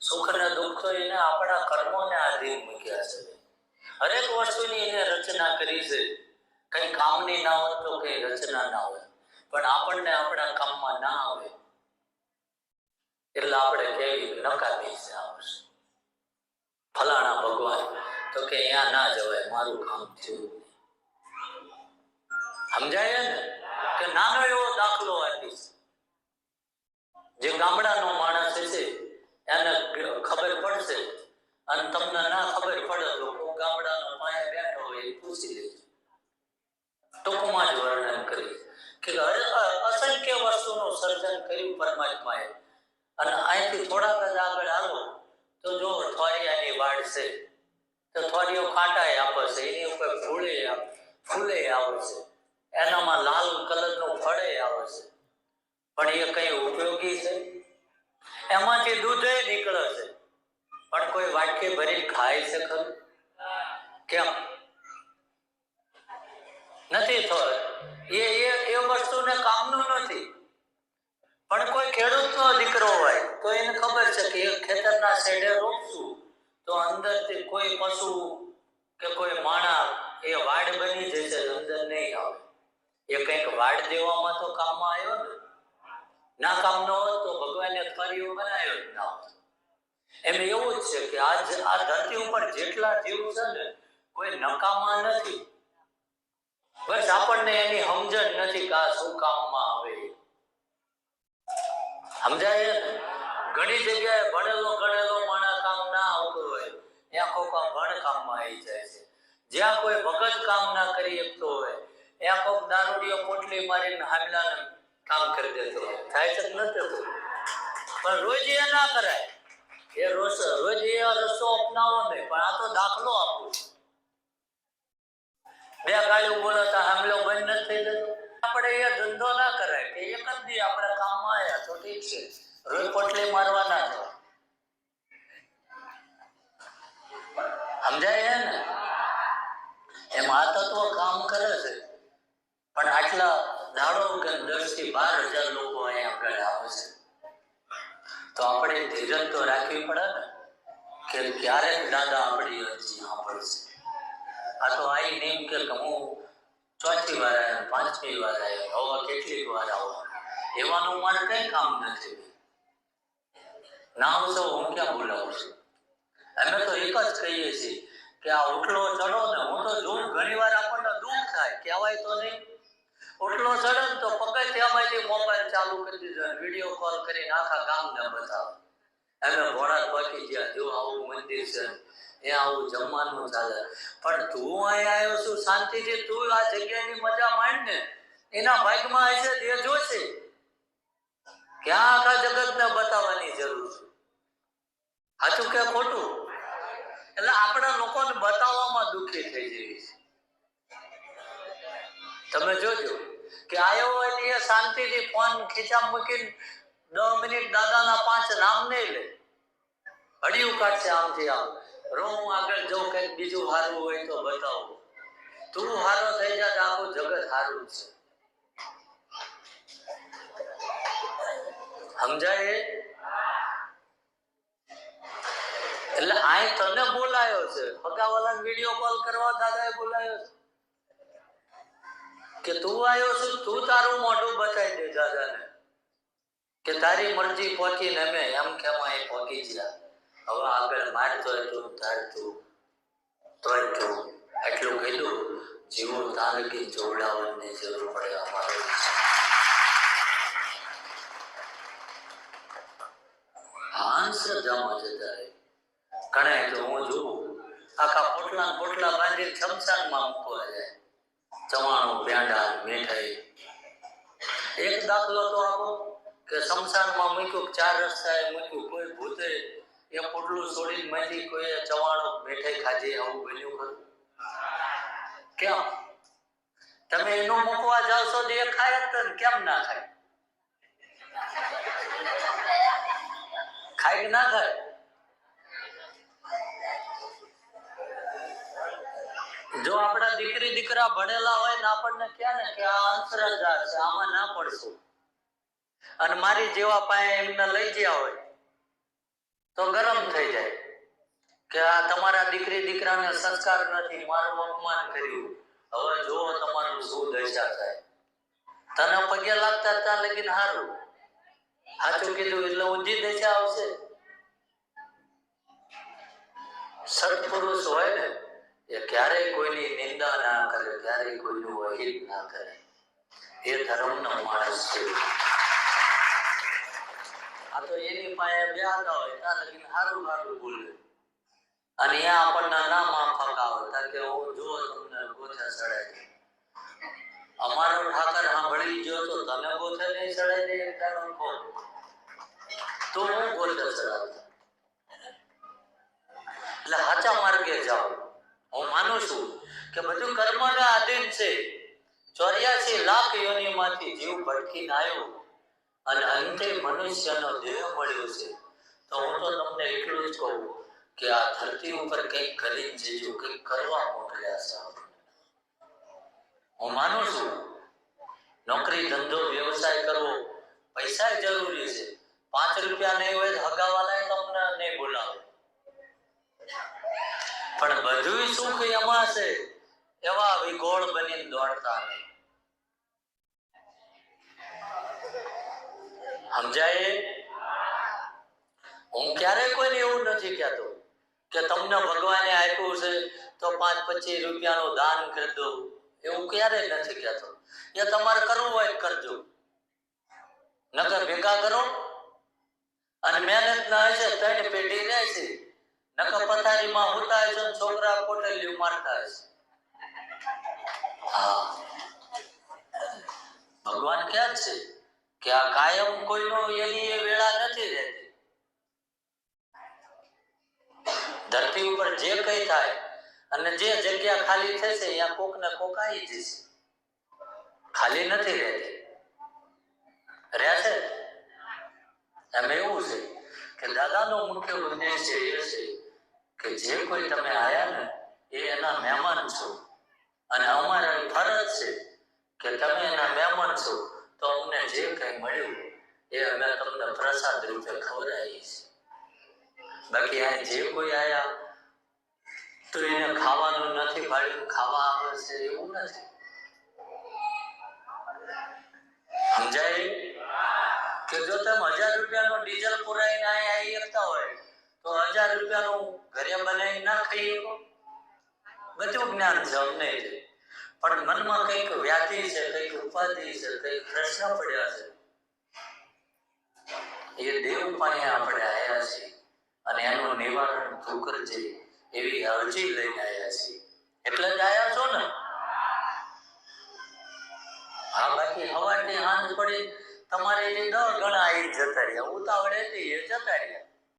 સુખ અને દુઃખ એને આપણા કર્મોને આધીન મૂક્યા છે. હરેક વસ્તુની એને રચના કરી છે. કઈ કામની ના હોય તો કઈ રચના ના હોય. પણ આપણને આપણા કામમાં ના આવે એટલે આપણે કેવી નકામી છે આવશે ફલાણા ભગવાન, તો કે અહીંયા ના જવાય, મારું કામ થયું સમજાય ને? કે નાનો એવો દાખલો આપીશ. જે ગામડાનો માણસ છે એને ખબર પડશે અને તમને ના ખબર પડે તો હું પાયે બેઠો હોય એ પૂછી લેજો ટૂંકમાં જ વર્ણન કરી. કે અસંખ્ય વસ્તુનું સર્જન કર્યું પરમાત્માએ. અને અહીંથી થોડાક જ આગળ આવો તો જો થોરિયાની વાડ છે, તો થોડીઓ કાંટાએ આપે છે એની ઉપર ફૂલે ફૂલે આવે એનામાં લાલ કલરનું ફળે આવે પણ એ કઈ ઉપયોગી છે? એમાંથી દૂધે નીકળે છે. પણ કોઈ વાટકી ભરી ખાય છે ખરું? કેમ? નથી થતું એ એ એ વસ્તુને કામનું નથી. પણ કોઈ ખેડૂતનો દીકરો હોય, તો એને ખબર છે કે ખેતરના શેડે રોપશું તો અંદરથી કોઈ પશુ કે કોઈ માણા એ વાડ બની જશે અંદર નહીં આવે. એ કંઈક વાડ દેવામાં તો કામમાં આવ્યો ને? ના કામનો હોત તો ભગવાને ફરી બનાવ્યો જ ના એમ એવું જ છે કે આજ આ ધરતી ઉપર જેટલા જીવ છે ને, કોઈ નકામા નથી. બસ આપણને એની સમજણ નથી કે આ શું કામમાં આવે. સમજાય ઘણી જગ્યાએ ભણેલો ગણેલો માણસ કામ ના આવતો હોય, ત્યાં કોઈ કામ ભણ કામમાં આવી જાય છે. જ્યાં કોઈ ભગત કામ ના કરી શકતો હોય, ત્યાં કોઈક દારૂડીઓ પોટલી મારીને હામલાને કામ કરી દેતો હોય. થાય છે નથી? પણ રોજ એ ના કરાય. રસ્તો પણ આ તો દાખલો આપું. બે ગાળ્યું ઊભો હતા હમલો બંધ નથી થઈ જતો. આપણે એ ધંધો ના કરાય, કે એક જ દી આપણે કામમાં આવ્યા તો ઠીક છે. રોજ પોટલી મારવા ના જવાય સમજાય ને? એમ આ તત્વ કામ કરે છે. પણ આટલા દાડો કે દસથી બાર હજાર લોકો અહીંયા આગળ આવે છે. તો આપણે ધીરજ તો રાખવી પડે ને. કે ક્યારેક દાદા આપણી અરજી સાંભળશે? આ તો આઈ નેમ કે હું ચોથી વાર આવ્યો, પાંચમી વાર આવ્યો, હવે કેટલીક વાર આવો. એવાનું મારે કઈ કામ નથી. ના આવશો હું ક્યાં બોલાવું છું? અમે તો એક જ કહીએ છીએ કે આ ઉઠલો ચડો ને હું તો જોઉં ઘણી વાર આપણને દુઃખ થાય, કહેવાય તો નહીં. ઉઠલો ચડે તો પગથિયામાંથી મોબાઈલ ચાલુ કરી દીધો વીડિયો કોલ કરીને આખા ગામને બતાવે. અમે ભોળા પહોંચી ગયા. જો આવું મંદિર છે, એ આવું જમવાનું ચાલે. પણ તું અહીં આવ્યો છું શાંતિથી, તું આ જગ્યાની મજા માંડ ને. એના ભાગમાં હશે તે જોશે. ક્યાં આખા જગતને બતાવવાની જરૂર છે? સાચું કે ખોટું? એટલે આપણા લોકોને બતાવવામાં દુઃખી થઈ જઈએ તમે જોજો કે આવ્યો હોય એ શાંતિથી ફોન ખીચા મૂકીને દસ મિનિટ દાદાના પાંચ નામ નહીં લે. હડિયું કાઢશે આમથી આમ. રો હું આગળ જઉં કંઈક બીજું સારું હોય તો બતાવો. તું હારો થઈ જા તો આખું જગત સારું છે. સમજાય? એટલે આય તને બોલાયો છે. ફગાવાલાને વીડિયો કોલ કરવા દાદાએ બોલાયો છે. કે તું આવ્યો છું, તું તારું મોઢું બતાવી દે દાદાને. કે તારી મરજી પહોંચીને અમે એમ કે એ પહોંચી ગયા? હવે આગળ મારતો તું ધારતું તોય એટલું કીધું જીવો તારકી જોડાવાની જરૂર પડે અમારે. તો હું જોઉં, આખા પોટલા ને પોટલા બાંધીને શમશાનમાં મૂકવા જાય. ચવાણું પેંડા મીઠાઈ. એક દાખલો તો આપો. કે સંસારમાં મૂક્યું ચાર રસ્તાએ મૂક્યું, કોઈ ભૂતે એ પોટલું છોડીને માંથી કોઈ ચવાણો મીઠાઈ ખાધી, આવું બન્યું ખરું? કેમ? તમે એનું મૂકવા જાવ છો તો એ ખાય જ કેમ ના ખાય? ખાય કે ના ખાય? જો આપણા દીકરી દીકરા ભણેલા હોય ને આપણને કહે ને કે આ અંતરંગા છે, આમાં ના પડશું અને મારી જેવા પાસે એમને લઈ ગયા હોય, તો ગરમ થઈ જાય કે આ તમારા દીકરી, દીકરાને સંસ્કાર નથી, મારું અપમાન કર્યું. હવે જો તમારું શું દશા થાય. તને પગે લાગતા હતા લગીન સારું સાચું કીધું એટલે ઊંધી દશા આવશે. સત્પુરુષ હોય ને, એ ક્યારેય કોઈની નિંદા ના કરે, ક્યારેય કોઈનું અહિત ના કરે. એ ધર્મનો માણસ છે. આ તો એની પાસે બેહતા હોય ત્યાં લગીને સારું સારું બોલે. અને અહીંયા આપણને ના માફક આવે કારણ કે હું જુઓ તમને ગોથા ચડાય અમારો ઠાકર સાંભળી ગયો તો તમે ગોથે નહીં ચડાય દે તારો કહો તો હું ગોથે ચડાવતો એટલે સાચા માર્ગે જાઓ. હું માનું છું કે બધું કર્મને આધીન છે. ચોર્યાસી લાખ યોનિમાંથી જીવ ભટકીને આવ્યો. અને અંતે મનુષ્યનો દેહ મળ્યો છે. તો હું તો તમને એટલું જ કહું કે આ ધરતી ઉપર કંઈક કરી જજો, કંઈક કરવા મોકલ્યા છે હું માનું છું, નોકરી, ધંધો, વ્યવસાય કરવો પૈસા જરૂરી છે. પાંચ રૂપિયા નહીં હોય તો હગાવાલા તમને નહીં બોલાવે. પણ બધું સુખ એમાં છે. એવા વિગોળ બની દોડતા નહીં સમજાય? હું ક્યારેય કોઈને એવું નથી કહેતો કે તમને ભગવાને આપ્યું છે, તો પાંચ પચીસ રૂપિયાનું દાન કરી દો. એવું ક્યારેય નથી કહેતો. એ તમારે કરવું હોય કરજો. નકર ભેગા કરો. અને મહેનત ના હશે ત્રણ પેઢી રહેશે નકર પથારીમાં હોતા હશે છોકરા કોટલીઓ મારતા હશે હા. ભગવાન ક્યાં છે? કે આ કાયમ કોઈનો એની એ વેળા નથી રહેતી. ધરતી ઉપર જે કઈ થાય અને જે જગ્યા ખાલી થશે ત્યાં કોક ને કોક જશે. ખાલી નથી રહેતી. રહેશે એમ એવું છે કે દાદાનો મુખ્ય ઉદ્દેશ છે એ છે કે જે કોઈ તમે આયા ને, એ એના મહેમાન છો. અને અમારે ફરજ છે કે તમે એના મહેમાન છો. તો અમને જે કંઈ મળ્યું એ અમે તમને પ્રસાદ રૂપે ખવડાવીએ છીએ. બાકી આ જે કોઈ આયા, તો એને ખાવાનું નથી ભાડ્યું ખાવા આવે છે એવું નથી. સમજાય? કે જો તમે હજાર રૂપિયાનું ડીઝલ પુરાઈને અહીં આવી શકતા હોય, તો હજાર રૂપિયાનું ઘરે બનાવી ના ખાઈ બધું જ્ઞાન છે અમને. છે પણ મનમાં કંઈક વ્યાધિ છે, કંઈક ઉપાધિ છે, કંઈક પ્રશ્ન પડ્યા છે. એ દેવ પાસે આપણે આવ્યા છીએ અને એનું નિવારણ તું કરજે એવી અરજી લઈને આવ્યા છીએ. એટલે જ આવ્યા છો ને? હા બાકી હવારની હાંજ પડી, તમારે દસ ગણા આવી જતા રહ્યા. ઉતાવળે જતા રહ્યા.